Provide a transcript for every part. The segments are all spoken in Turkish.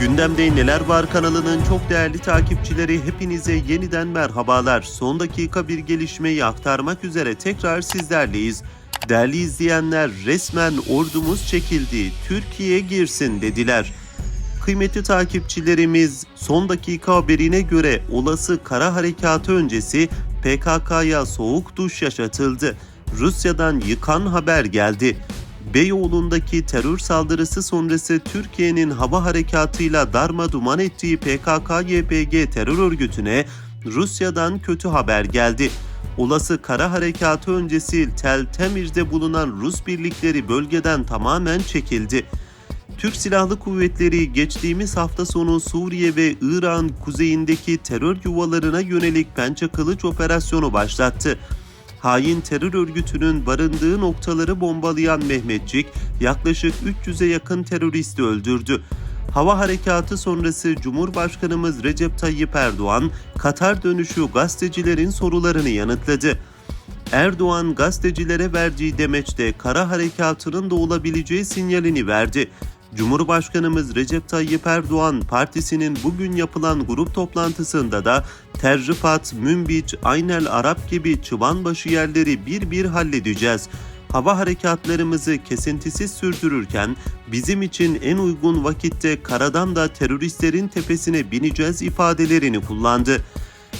Gündemde Neler Var kanalının çok değerli takipçileri hepinize yeniden merhabalar. Son dakika bir gelişmeyi aktarmak üzere tekrar sizlerleyiz. Değerli izleyenler resmen ordumuz çekildi, Türkiye girsin dediler. Kıymetli takipçilerimiz son dakika haberine göre olası kara harekatı öncesi PKK'ya soğuk duş yaşatıldı. Rusya'dan yıkan haber geldi. Beyoğlu'ndaki terör saldırısı sonrası Türkiye'nin hava harekatıyla darma duman ettiği PKK-YPG terör örgütüne Rusya'dan kötü haber geldi. Olası kara harekatı öncesi Tel Temir'de bulunan Rus birlikleri bölgeden tamamen çekildi. Türk Silahlı Kuvvetleri geçtiğimiz hafta sonu Suriye ve İran kuzeyindeki terör yuvalarına yönelik Pençe Kılıç operasyonu başlattı. Hain terör örgütünün barındığı noktaları bombalayan Mehmetçik yaklaşık 300'e yakın teröristi öldürdü. Hava harekatı sonrası Cumhurbaşkanımız Recep Tayyip Erdoğan, Katar dönüşü gazetecilerin sorularını yanıtladı. Erdoğan gazetecilere verdiği demeçte kara harekatının da olabileceği sinyalini verdi. Cumhurbaşkanımız Recep Tayyip Erdoğan partisinin bugün yapılan grup toplantısında da Terrifat, Münbiç, Aynel Arap gibi çıbanbaşı yerleri bir bir halledeceğiz. Hava harekatlarımızı kesintisiz sürdürürken bizim için en uygun vakitte karadan da teröristlerin tepesine bineceğiz ifadelerini kullandı.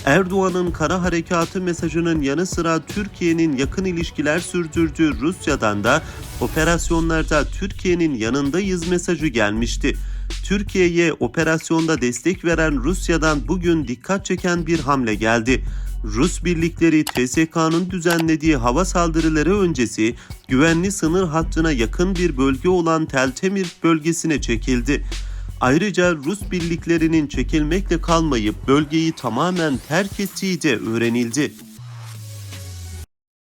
Erdoğan'ın kara harekatı mesajının yanı sıra Türkiye'nin yakın ilişkiler sürdürdüğü Rusya'dan da operasyonlarda Türkiye'nin yanındayız mesajı gelmişti. Türkiye'ye operasyonda destek veren Rusya'dan bugün dikkat çeken bir hamle geldi. Rus birlikleri TSK'nın düzenlediği hava saldırıları öncesi güvenli sınır hattına yakın bir bölge olan Teltemir bölgesine çekildi. Ayrıca Rus birliklerinin çekilmekle kalmayıp bölgeyi tamamen terk ettiği de öğrenildi.